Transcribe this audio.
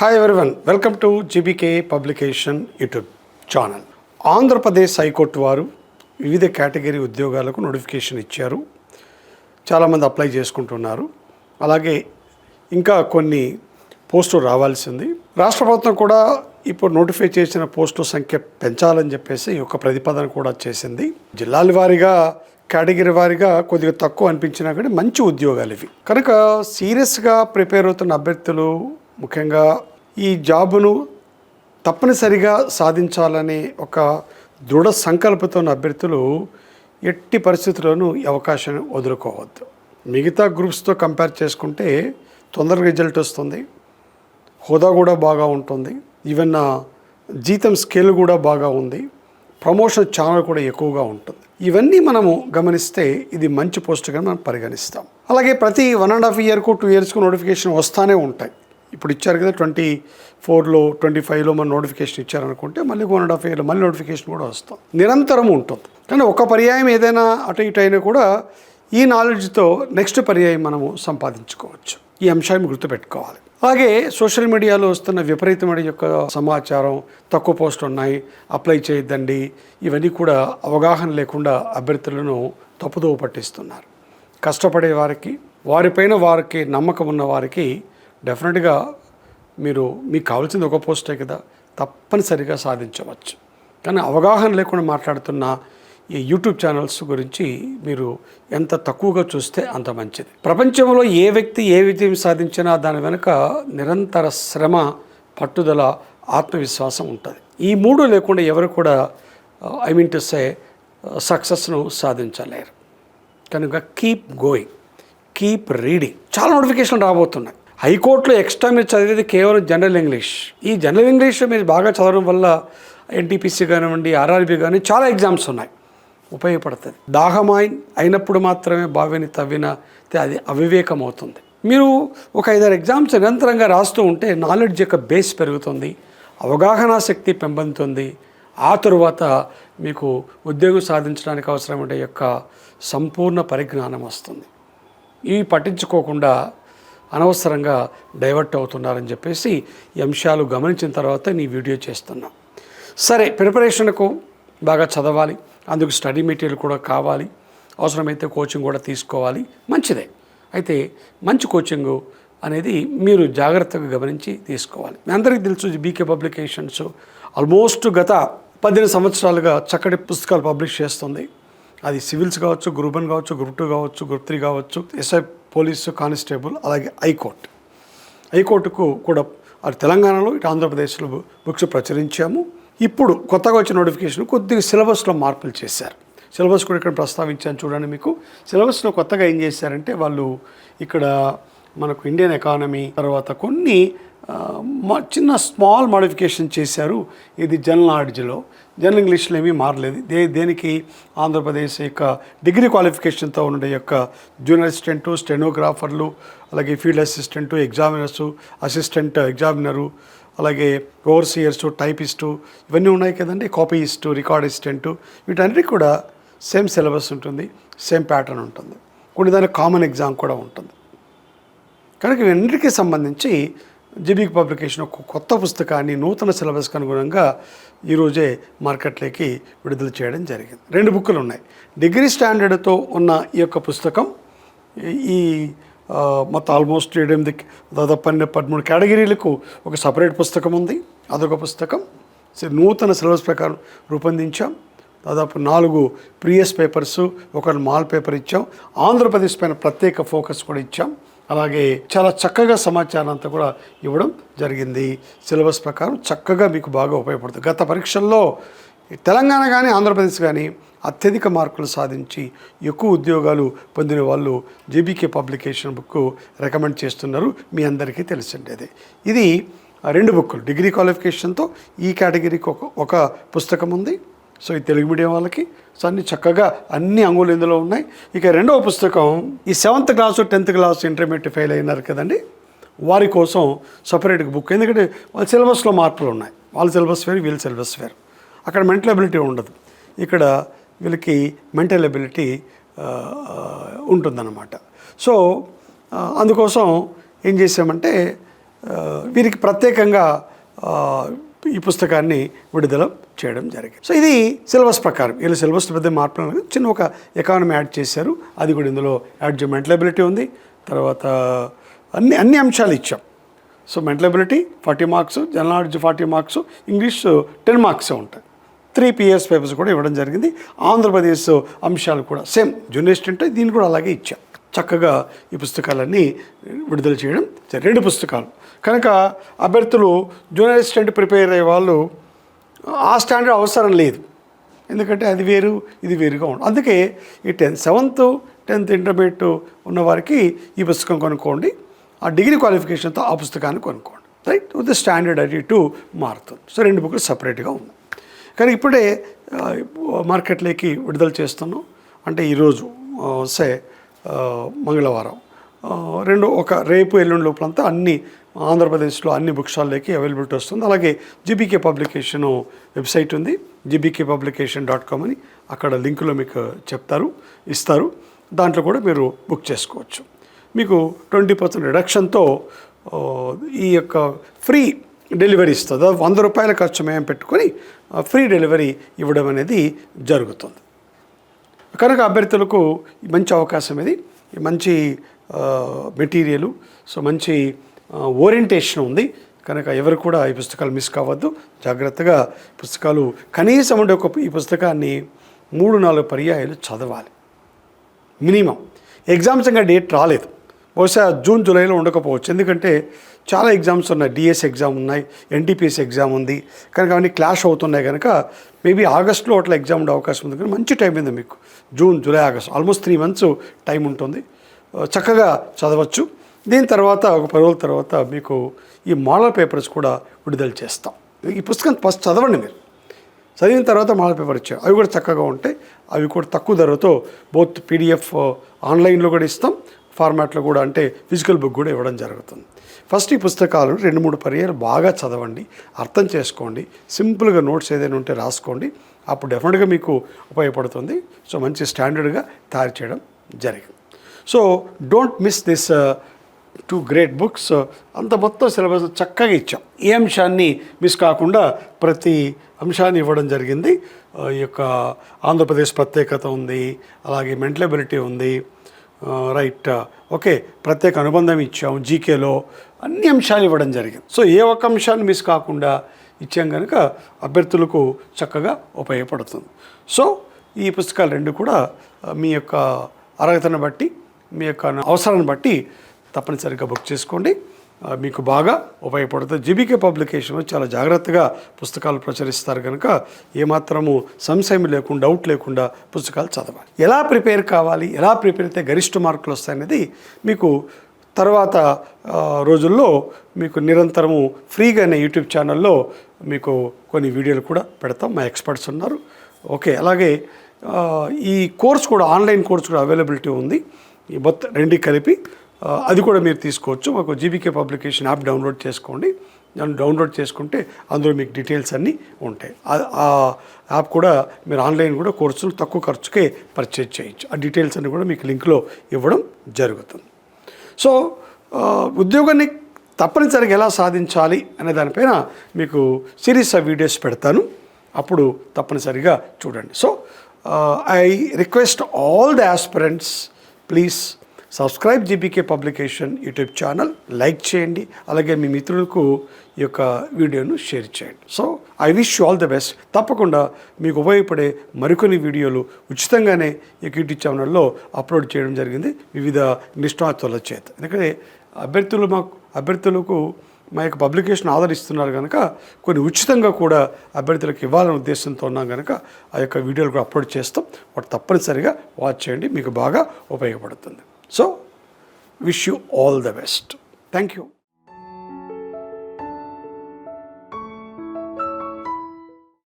Hi everyone welcome to GBK publication YouTube channel Andhra Pradesh high court వారు వివిధ category ఉద్యోగాలకు notification ఇచ్చారు. చాలామంది అప్లై చేసుకుంటున్నారు. అలాగే ఇంకా కొన్ని పోస్టులు రావాల్సింది. రాష్ట్ర ప్రభుత్వం కూడా ఇప్పుడు నోటిఫై చేసిన పోస్టుల సంఖ్య పెంచాలని చెప్పేసి ఒక ప్రతిపాదన కూడా చేసింది. జిల్లాల వారీగా కేటగిరీ వారీగా కొద్దిగా తక్కువ అనిపించినా కానీ మంచి ఉద్యోగాలు ఇవి. కనుక సీరియస్గా ప్రిపేర్ అవుతున్న అభ్యర్థులు ముఖ్యంగా ఈ జాబును తప్పనిసరిగా సాధించాలనే ఒక దృఢ సంకల్పంతో ఉన్న అభ్యర్థులు ఎట్టి పరిస్థితుల్లోనూ ఈ అవకాశాన్ని వదులుకోవద్దు. మిగతా గ్రూప్స్తో కంపేర్ చేసుకుంటే తొందరగా రిజల్ట్ వస్తుంది. హోదా కూడా బాగా ఉంటుంది. ఈవెన్ జీతం స్కేల్ కూడా బాగా ఉంది. ప్రమోషన్ ఛానల్ కూడా ఎక్కువగా ఉంటుంది. ఇవన్నీ మనము గమనిస్తే ఇది మంచి పోస్ట్గా మనం పరిగణిస్తాం. అలాగే ప్రతి వన్ అండ్ హాఫ్ ఇయర్కు టూ ఇయర్స్కు నోటిఫికేషన్ వస్తూనే ఉంటాయి. ఇప్పుడు ఇచ్చారు కదా ట్వంటీ ఫోర్లో ట్వంటీ ఫైవ్లో మన నోటిఫికేషన్ ఇచ్చారనుకుంటే మళ్ళీ వన్ అండ్ హాఫ్ ఇయర్లో మళ్ళీ నోటిఫికేషన్ కూడా వస్తుంది నిరంతరం ఉంటుంది. కానీ ఒక పర్యాయం ఏదైనా అటు ఇటు అయినా కూడా ఈ నాలెడ్జ్తో నెక్స్ట్ పర్యాయం మనము సంపాదించుకోవచ్చు. ఈ అంశాన్ని గుర్తుపెట్టుకోవాలి. అలాగే సోషల్ మీడియాలో వస్తున్న విపరీతమైన యొక్క సమాచారం తక్కువ పోస్ట్ ఉన్నాయి అప్లై చేయొద్దండి ఇవన్నీ కూడా అవగాహన లేకుండా అభ్యర్థులను తప్పుదోవ పట్టిస్తున్నారు. కష్టపడే వారికి వారిపైన వారికి నమ్మకం ఉన్న వారికి డెఫినెట్గా మీరు మీకు కావాల్సింది ఒక పోస్టే కదా. తప్పనిసరిగా సాధించవచ్చు. కానీ అవగాహన లేకుండా మాట్లాడుతున్న ఈ యూట్యూబ్ ఛానల్స్ గురించి మీరు ఎంత తక్కువగా చూస్తే అంత మంచిది. ప్రపంచంలో ఏ వ్యక్తి ఏ విజయం సాధించినా దాని వెనుక నిరంతర శ్రమ పట్టుదల ఆత్మవిశ్వాసం ఉంటుంది. ఈ మూడు లేకుండా ఎవరు కూడా ఐ మీన్ టు సే సక్సెస్ను సాధించలేరు. కనుక కీప్ గోయింగ్. Keep reading. చాలా నోటిఫికేషన్లు రాబోతున్నాయి. హైకోర్టులో ఎక్స్ట్రా మీరు చదివేది కేవలం జనరల్ ఇంగ్లీష్. ఈ జనరల్ ఇంగ్లీష్ మీరు బాగా చదవడం వల్ల ఎన్టీపీసీ కానివ్వండి ఆర్ఆర్బీ కానీ చాలా ఎగ్జామ్స్ ఉన్నాయి. ఉపయోగపడుతుంది దాహమాయిన్ అయినప్పుడు మాత్రమే బావిని తవ్విన అది అవివేకం అవుతుంది మీరు ఒక ఐదారు ఎగ్జామ్స్ నిరంతరంగా రాస్తూ ఉంటే నాలెడ్జ్ యొక్క బేస్ పెరుగుతుంది అవగాహన శక్తి పెంపొందుతుంది. ఆ తరువాత మీకు ఉద్యోగం సాధించడానికి అవసరమైన యొక్క సంపూర్ణ పరిజ్ఞానం వస్తుంది. ఇవి పట్టించుకోకుండా అనవసరంగా డైవర్ట్ అవుతున్నారని చెప్పేసి ఈ అంశాలు గమనించిన తర్వాత నీ వీడియో చేస్తున్నా. సరే ప్రిపరేషన్కు బాగా చదవాలి. అందుకు స్టడీ మెటీరియల్ కూడా కావాలి. అవసరమైతే కోచింగ్ కూడా తీసుకోవాలి. మంచిదే. అయితే మంచి కోచింగ్ అనేది మీరు జాగ్రత్తగా గమనించి తీసుకోవాలి. మీ అందరికీ తెలుసు బీకే పబ్లికేషన్స్ ఆల్మోస్ట్ గత పద్దెనిమిది సంవత్సరాలుగా చక్కటి పుస్తకాలు పబ్లిష్ చేస్తుంది. అది సివిల్స్ కావచ్చు గ్రూప్ వన్ కావచ్చు గ్రూప్ టూ కావచ్చు గ్రూప్ త్రీ కావచ్చు ఎస్ఐ పోలీసు కానిస్టేబుల్ అలాగే హైకోర్టు. హైకోర్టుకు కూడా అటు తెలంగాణలో ఇటు ఆంధ్రప్రదేశ్లో బుక్స్ ప్రచురించాము. ఇప్పుడు కొత్తగా వచ్చిన నోటిఫికేషన్ కొద్దిగా సిలబస్లో మార్పులు చేశారు. సిలబస్ కూడా ఇక్కడ ప్రస్తావించాను చూడండి మీకు. సిలబస్లో కొత్తగా ఏం చేశారంటే వాళ్ళు ఇక్కడ మనకు ఇండియన్ ఎకానమీ తర్వాత కొన్ని చిన్న స్మాల్ మోడిఫికేషన్ చేశారు. ఇది జనరల్ నాలెడ్జ్లో. జనరల్ ఇంగ్లీష్లో ఏమీ మారలేదు. దే దేనికి ఆంధ్రప్రదేశ్ యొక్క డిగ్రీ క్వాలిఫికేషన్తో ఉండే యొక్క జూనియర్ అసిస్టెంటు స్టెనోగ్రాఫర్లు అలాగే field assistant examiners assistant examiner అలాగే ఓవర్సియర్సు టైపిస్టు ఇవన్నీ ఉన్నాయి కదండి. కాపీయిస్టు రికార్డ్ అసిస్టెంటు వీటన్నిటికీ కూడా సేమ్ సిలబస్ ఉంటుంది సేమ్ ప్యాటర్న్ ఉంటుంది. కొన్ని దానికి కామన్ ఎగ్జామ్ కూడా ఉంటుంది. కనుక ఇవన్నిటికీ సంబంధించి జీబీకి పబ్లికేషన్ ఒక కొత్త పుస్తకాన్ని నూతన సిలబస్కి అనుగుణంగా ఈరోజే మార్కెట్లోకి విడుదల చేయడం జరిగింది. రెండు బుక్కులు ఉన్నాయి డిగ్రీ స్టాండర్డ్తో ఉన్న ఈ యొక్క పుస్తకం ఈ మొత్తం ఆల్మోస్ట్ ఎనిమిది దాదాపు పన్నెండు పదమూడు కేటగిరీలకు ఒక సపరేట్ పుస్తకం ఉంది. అదొక పుస్తకం. నూతన సిలబస్ ప్రకారం రూపొందించాం. దాదాపు నాలుగు ప్రియస్ పేపర్స్ ఒక మాల్ పేపర్ ఇచ్చాం. ఆంధ్రప్రదేశ్ పైన ప్రత్యేక ఫోకస్ కూడా ఇచ్చాం. అలాగే చాలా చక్కగా సమాచారం అంతా కూడా ఇవ్వడం జరిగింది. సిలబస్ ప్రకారం చక్కగా మీకు బాగా ఉపయోగపడుతుంది. గత పరీక్షల్లో తెలంగాణ కానీ ఆంధ్రప్రదేశ్ కానీ అత్యధిక మార్కులు సాధించి ఎక్కువ ఉద్యోగాలు పొందిన వాళ్ళు జీబీకే పబ్లికేషన్ బుక్ రికమెండ్ చేస్తున్నారు. మీ అందరికీ తెలిసిండేది. ఇది ఆ రెండు బుక్కులు. డిగ్రీ క్వాలిఫికేషన్తో ఈ కేటగిరీకి ఒక ఒక పుస్తకం ఉంది సో ఈ తెలుగు మీడియం వాళ్ళకి సో అన్ని చక్కగా అన్ని అంగులు ఇందులో ఉన్నాయి. ఇక రెండవ పుస్తకం ఈ seventh class tenth class intermediate fail అయినారు కదండి వారి కోసం సపరేట్గా బుక్ ఎందుకంటే వాళ్ళ సిలబస్లో మార్పులు ఉన్నాయి. వాళ్ళ సిలబస్ వేరు వీళ్ళ సిలబస్ వేరు. అక్కడ మెంటల్ అబిలిటీ ఉండదు. ఇక్కడ వీళ్ళకి మెంటల్ అబిలిటీ ఉంటుందన్నమాట. సో అందుకోసం ఏం చేసామంటే వీరికి ప్రత్యేకంగా ఈ పుస్తకాన్ని విడుదల చేయడం జరిగింది. సో ఇది సిలబస్ ప్రకారం వీళ్ళ సిలబస్ పెద్ద మార్పులు చిన్న ఒక ఎకానమీ యాడ్ చేశారు. అది కూడా ఇందులో యాడ్ చే మెంటలబిలిటీ ఉంది. తర్వాత అన్ని అన్ని అంశాలు ఇచ్చాం. So mental ability forty marks general knowledge forty marks English ten marks ఉంటాయి. త్రీ పిఎస్ పేపర్స్ కూడా ఇవ్వడం జరిగింది. ఆంధ్రప్రదేశ్ అంశాలు కూడా సేమ్ జూనియర్ స్టూడెంట్ దీన్ని కూడా అలాగే ఇచ్చాం. చక్కగా ఈ పుస్తకాలన్నీ విడుదల చేయడం రెండు పుస్తకాలు. కనుక అభ్యర్థులు జూనియర్ అసిస్టెంట్ ప్రిపేర్ అయ్యే వాళ్ళు ఆ స్టాండర్డ్ అవసరం లేదు. ఎందుకంటే అది వేరు ఇది వేరుగా ఉంటుంది అందుకే ఈ టెన్త్ సెవెంత్ టెన్త్ ఇంటర్మీడియట్ ఉన్నవారికి ఈ పుస్తకం కొనుక్కోండి. ఆ డిగ్రీ క్వాలిఫికేషన్తో ఆ పుస్తకాన్ని కొనుక్కోండి. రైట్? విత్ స్టాండర్డ్ అది ఇటు మారుతుంది సో రెండు బుక్లు సపరేట్గా ఉన్నాయి. కానీ ఇప్పుడే మార్కెట్లోకి విడుదల చేస్తున్నాం. అంటే ఈరోజు సే మంగళవారం. రెండు ఒక రేపు ఎల్లుండి లోపలంతా అన్ని ఆంధ్రప్రదేశ్లో అన్ని బుక్ స్టాల్లోకి అవైలబిలిటీ వస్తుంది. అలాగే జీబీకే పబ్లికేషన్ వెబ్సైట్ ఉంది జీబీకే పబ్లికేషన్ డాట్ కామ్ అని అక్కడ లింకులో మీకు చెప్తారు ఇస్తారు. దాంట్లో కూడా మీరు బుక్ చేసుకోవచ్చు. మీకు ట్వంటీ పర్సెంట్ రిడక్షన్తో ఈ యొక్క ఫ్రీ డెలివరీ ఇస్తుంది. వంద రూపాయల ఖర్చు మేము పెట్టుకొని ఫ్రీ డెలివరీ ఇవ్వడం అనేది జరుగుతుంది. కనుక అభ్యర్థులకు మంచి అవకాశం ఇది. మంచి మెటీరియల్. సో మంచి ఓరియంటేషన్ ఉంది. కనుక ఎవరు కూడా ఈ పుస్తకాలు మిస్ కావద్దు. జాగ్రత్తగా పుస్తకాలు కనీసం ఉండే ఒక ఈ పుస్తకాన్ని మూడు నాలుగు పర్యాయాలు చదవాలి. మినిమం. ఎగ్జామ్స్ ఇంకా డేట్ రాలేదు. బహుశా జూన్ జూలైలో ఉండకపోవచ్చు. ఎందుకంటే చాలా ఎగ్జామ్స్ ఉన్నాయి. డిఎస్ ఎగ్జామ్ ఉన్నాయి. ఎన్టీపీఎస్ ఎగ్జామ్ ఉంది. కనుక అవన్నీ క్లాష్ అవుతున్నాయి కనుక మేబీ ఆగస్ట్లో అట్లా ఎగ్జామ్ ఉండే అవకాశం ఉంది. కానీ మంచి టైం ఉంది మీకు. June July August. Almost three months time ఉంటుంది. చక్కగా చదవచ్చు. దీని తర్వాత ఒక పది రోజుల తర్వాత మీకు ఈ మోడల్ పేపర్స్ కూడా విడుదల చేస్తాం. ఈ పుస్తకం ఫస్ట్ చదవండి మీరు. చదివిన తర్వాత మోడల్ పేపర్ ఇచ్చారు అవి కూడా చక్కగా ఉంటాయి. అవి కూడా తక్కువ ధరతో బోత్ పీడిఎఫ్ ఆన్లైన్లో కూడా ఇస్తాం. ఫార్మాట్లో కూడా అంటే ఫిజికల్ బుక్ కూడా ఇవ్వడం జరుగుతుంది. ఫస్ట్ ఈ పుస్తకాలను రెండు మూడు పర్యాలు బాగా చదవండి. అర్థం చేసుకోండి. సింపుల్గా నోట్స్ ఏదైనా ఉంటే రాసుకోండి. అప్పుడు డెఫినెట్గా మీకు ఉపయోగపడుతుంది. సో మంచి స్టాండర్డ్గా తయారు చేయడం జరిగింది. So don't miss this two great books అంత మొత్తం సిలబస్ చక్కగా ఇచ్చాం. ఏ అంశాన్ని మిస్ కాకుండా ప్రతి అంశాన్ని ఇవ్వడం జరిగింది. ఈ యొక్క ఆంధ్రప్రదేశ్ ప్రత్యేకత ఉంది అలాగే మెంటలబిలిటీ ఉంది. రైట్ ఓకే ప్రత్యేక అనుబంధం ఇచ్చాం జీకేలో. అన్ని అంశాలు ఇవ్వడం జరిగింది. సో ఏ ఒక్క అంశాన్ని మిస్ కాకుండా ఇచ్చాం కనుక అభ్యర్థులకు చక్కగా ఉపయోగపడుతుంది. సో ఈ పుస్తకాలు రెండు కూడా మీ యొక్క అర్హతను బట్టి మీ యొక్క అవసరాన్ని బట్టి తప్పనిసరిగా బుక్ చేసుకోండి. మీకు బాగా ఉపయోగపడుతుంది. జీబీకే పబ్లికేషన్ చాలా జాగ్రత్తగా పుస్తకాలు ప్రచురిస్తారు కనుక ఏమాత్రము సంశయం లేకుండా డౌట్ లేకుండా పుస్తకాలు చదవాలి. ఎలా ప్రిపేర్ కావాలి ఎలా ప్రిపేర్ అయితే గరిష్ట మార్కులు వస్తాయనేది మీకు తర్వాత రోజుల్లో మీకు నిరంతరము ఫ్రీగానే యూట్యూబ్ ఛానల్లో మీకు కొన్ని వీడియోలు కూడా పెడతాం. మా ఎక్స్పర్ట్స్ ఉన్నారు. ఓకే అలాగే ఈ కోర్స్ కూడా ఆన్లైన్ కోర్స్ కూడా అవైలబిలిటీ ఉంది. మొత్తం రెండు కలిపి అది కూడా మీరు తీసుకోవచ్చు. మాకు జీబీకే పబ్లికేషన్ యాప్ డౌన్లోడ్ చేసుకోండి. దాన్ని డౌన్లోడ్ చేసుకుంటే అందులో మీకు డీటెయిల్స్ అన్నీ ఉంటాయి. ఆ- యాప్ కూడా మీరు ఆన్లైన్ కూడా కోర్సులు తక్కువ ఖర్చుకే పర్చేజ్ చేయొచ్చు. ఆ డీటెయిల్స్ అన్నీ కూడా మీకు లింక్లో ఇవ్వడం జరుగుతుంది. సో ఉద్యోగాన్ని తప్పనిసరిగా ఎలా సాధించాలి అనే దానిపైన మీకు సిరీస్ ఆఫ్ వీడియోస్ పెడతాను. అప్పుడు తప్పనిసరిగా చూడండి. So I request all the aspirants please subscribe GPK publication YouTube channel like చేయండి అలాగే మీ మిత్రులకు ఈ యొక్క వీడియోను షేర్ చేయండి. So I wish you all the best. తప్పకుండా మీకు ఉపయోగపడే మరికొన్ని వీడియోలు ఉచితంగానే ఈ యూట్యూబ్ ఛానల్లో అప్లోడ్ చేయడం జరిగింది. వివిధ నిష్ణాతుల చేత. ఎందుకంటే అభ్యర్థులు మాకు అభ్యర్థులకు మా యొక్క పబ్లికేషన్ ఆదరిస్తున్నారు కనుక కొన్ని ఉచితంగా కూడా అభ్యర్థులకు ఇవ్వాలనే ఉద్దేశంతో ఉన్నాం కనుక ఆ యొక్క వీడియోలు కూడా అప్లోడ్ చేస్తాం. వాటి తప్పనిసరిగా వాచ్ చేయండి మీకు బాగా ఉపయోగపడుతుంది. So wish you all the best thank you